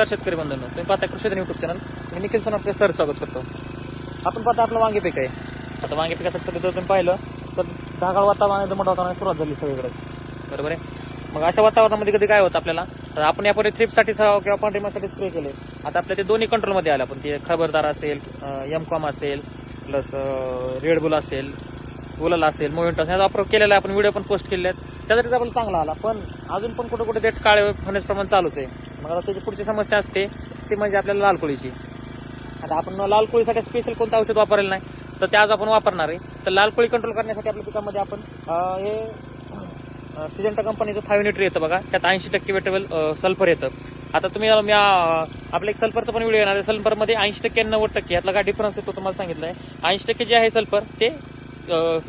नमस्कार शेतकरी बंधूंनो तुम्ही पाहता कृषी युट्यूब चॅनल. मी निखिल सोन आपले सर स्वागत करतो. आपण पाहता आपलं वांगे पीक आहे. आता वांगे पिकासाठी सध्या जर तुम्ही पाहिलं तर ढगाळ वातावरण दमट मोठं वातावरण सुरुवात झाली सगळीकडे. बरोबर आहे? मग अशा वातावरणामध्ये कधी काय होतं आपल्याला? तर आपण यापूर्वी थ्रिपसाठी किंवा पांढरीमासाठी स्प्रे केले. आता आपल्या ते दोन्ही कंट्रोलमध्ये आलं पण ते खबरदार असेल एम कॉम असेल प्लस रेडबुल असेल गुलाल असेल मोमेंट असेल याचा वापर केलेला आहे. आपण व्हिडिओ पण पोस्ट केले आहेत. त्याचा रिझल्ट आपल्याला चांगला आला. पण अजून पण कुठे कुठे ते काळे होण्याचं प्रमाण चालूच आहे. मग आता त्याची पुढची समस्या असते ती म्हणजे आपल्याला लाल कोळीची आता आपण लाल कोळीसाठी स्पेशल कोणतं औषध वापरलं नाही तर ते आज आपण वापरणार आहे. तर लाल कोळी कंट्रोल करण्यासाठी आपल्या पिकामध्ये आपण हे सिजंटा कंपनीचं फाईव्ह येतं बघा. त्यात ऐंशी टक्के वेटेबल सल्फर येतं. आता तुम्ही अं, मी एक सल्फरचं पण व्हिडिओ येणार आहे. सल्फरमध्ये ऐंशी टक्के नव्वद टक्के यातला काय डिफरन्स येतो तुम्हाला सांगितलं आहे ऐंशी टक्के जे आहे सल्फर ते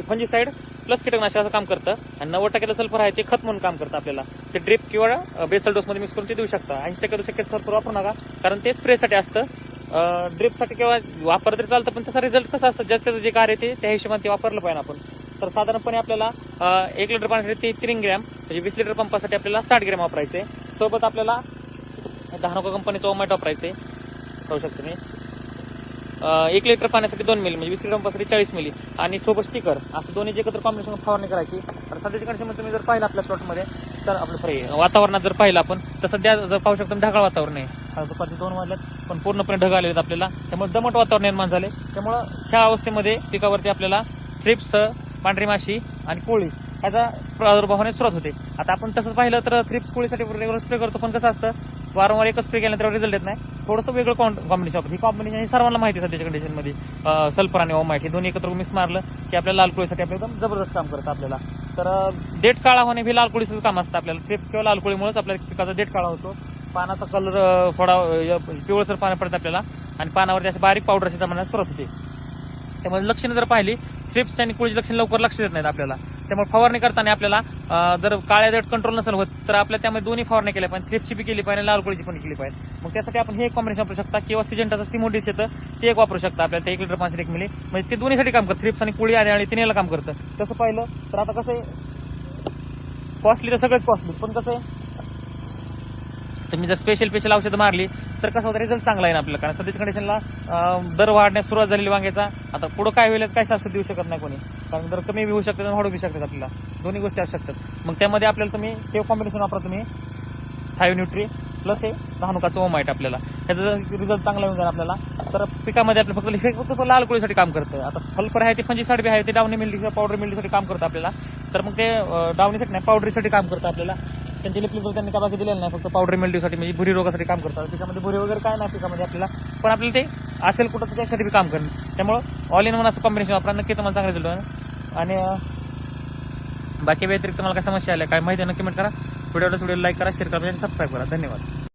फंजीसाईड प्लस कीटकनाशकाचं काम करतं. आणि नव्वद टक्के सल्फर आहे ते खत म्हणून काम करतं आपल्याला. ते ड्रिप किंवा बेसल डोसमध्ये मिक्स करून ते देऊ शकता. ऐंशी टक्के दुसरे सल्फर वापरू नका. कारण ते स्प्रेसाठी असतं. ड्रिपसाठी किंवा वापर तरी चालतं पण त्याचा रिझल्ट कसा असतं? जास्त त्याचं जे कार्य आहे ते त्या हिशोबाने ते वापरलं पाहिजे आपण. तर साधारणपणे आपल्याला एक लिटर पाण्यासाठी ते तीन ग्रॅम म्हणजे वीस लिटर पंपासाठी आपल्याला साठ ग्रॅम वापरायचे. सोबत आपल्याला दहानोका कंपनीचं ओमॅट वापरायचे. पाहू शकतो मी एक लिटर पाण्यासाठी दोन मिली म्हणजे वीस लिटर पंपासाठी चाळीस मिली. आणि सोबत स्टिकर असं दोन्ही एकत्र कॉम्बिनेशन फवारणी करायची. तर सध्याच्या कंडिशनमध्ये तुम्ही जर पाहिलं आपल्या प्लॉटमध्ये तर आपलं सॉरी वातावरणात जर पाहिलं आपण तर सध्या जर पाहू शकतो ढगाळ वातावरण आहे. दुपारचे दोन वाजल्यात पण पूर्णपणे ढग आले आहेत आपल्याला. त्यामुळे दमट वातावरण निर्माण झाले त्यामुळं ह्या अवस्थेमध्ये पिकावरती आपल्याला थ्रिप्स पांढरी माशी आणि कोळी ह्याचा प्रादुर्भाव होण्यास सुरुवात होते. आता आपण तसं पाहिलं तर थ्रिप्स कोळीसाठी रेग्युलर स्प्रे करतो पण कसं असतं? वारंवार एकच स्प्रे केल्यानंतर रिझल्ट येत नाही. थोडंसं वेगळं कॉम्बिनेशन वापरतो ही कॉम्बिनेशन ही सर्वांना माहिती आहे सध्याच्या कंडिशनमध्ये सल्फर आणि ओमाईट हे दोन्ही एकत्र मिक्स मारलं की आपल्या लाल कोळीसाठी आपलं एकदम जबरदस्त काम करतं आपल्याला. तर अं, काळा होणे हे लाल कोळीचं काम असतं आपल्याला. ट्रिप्स किंवा लाल कोळीमुळेच आपल्या पिकाचा देठ काळा होतो. पानाचा कलर थोडा पिवळसर पानं पडतं आपल्याला आणि पानावरती अशी बारीक पावडर अशा जमान्यात सुरुवात होते त्यामुळे लक्षणं जर पाहिली थ्रिप्स आणि कुळीची लक्षण लवकर लक्ष देत नाहीत आपल्याला. त्यामुळे फवारणी करताना आपल्याला जर काळ्या देठ कंट्रोल नसेल होत तर आपल्या त्यामध्ये दोन्ही फवारणी केल्या पाहिजे थ्रिपची बी केली पाहिजे लाल कोळीची पण केली पाहिजे मग त्यासाठी आपण हे एक कॉम्बिनेशन वापरू शकता किंवा सिजंटाचं सिमोडिस येतं ते एक वापरू शकता आपल्याला. ते एक लिटर पाच एक मिली म्हणजे ते दोन्हीसाठी काम करतं. थ्रिप्स आणि कुळी आणि आणि तिन्हीला काम करतं. तसं पाहिलं तर आता कसं आहे? कॉस्टली तर सगळंच कॉस्टली पण कसं आहे? तुम्ही जर स्पेशल स्पेशल औषधं मारली तर कसं होतं रिझल्ट चांगला आहे ना आपल्याला? कारण सध्याच्या कंडिशनला दर वाढण्यास सुरुवात झालेली वांग्याचा. आता पुढं काय होईल काय शास्त्र देऊ शकत नाही कोणी? कारण दर कमी होऊ शकतात आणि वाढू बी शकतात आपल्याला. दोन्ही गोष्टी असू शकतात. मग त्यामध्ये आपल्याला तुम्ही ते कॉम्बिनेशन वापरा तुम्ही. फाईव्ह न्यूट्री प्लस हे धानुकाचं ओम आहे आपल्याला. ह्याचा रिझल्ट चांगला येऊन जाईल आपल्याला तर पिकामध्ये आपलं फक्त हे फक्त लाल कोळीसाठी काम करतं. आता सल्फर आहे ते फंजीसाठी आहे ते डावणी मिल्डी किंवा पावडर मिल्डीसाठी काम करतं आपल्याला. तर मग ते डावणीसाठी नाही पावडरीसाठी काम करतं आपल्याला. त्यांची लिपलिप त्यांनी काय बाकी दिलेलं नाही फक्त पावडर मिल्डीसाठी म्हणजे भुरी रोगासाठी काम करतात. त्याच्यामध्ये भुरी वगैरे काय नाही पिकामध्ये आपल्याला. पण आपल्याला ते असेल कुठं तर त्यासाठी बी काम करणं. त्यामुळं ऑल इन वन असं कॉम्बिनेशन वापरा नक्की तुम्हाला चांगलं दिलं आणि बाकी व्यतिरिक्त मला काय समस्या आल्या काय माहिती आहे नक्की कमेंट करा. व्हिडिओला व्हिडिओ लाईक करा शेअर करा म्हणजे आणि सबस्क्राईब करा. धन्यवाद.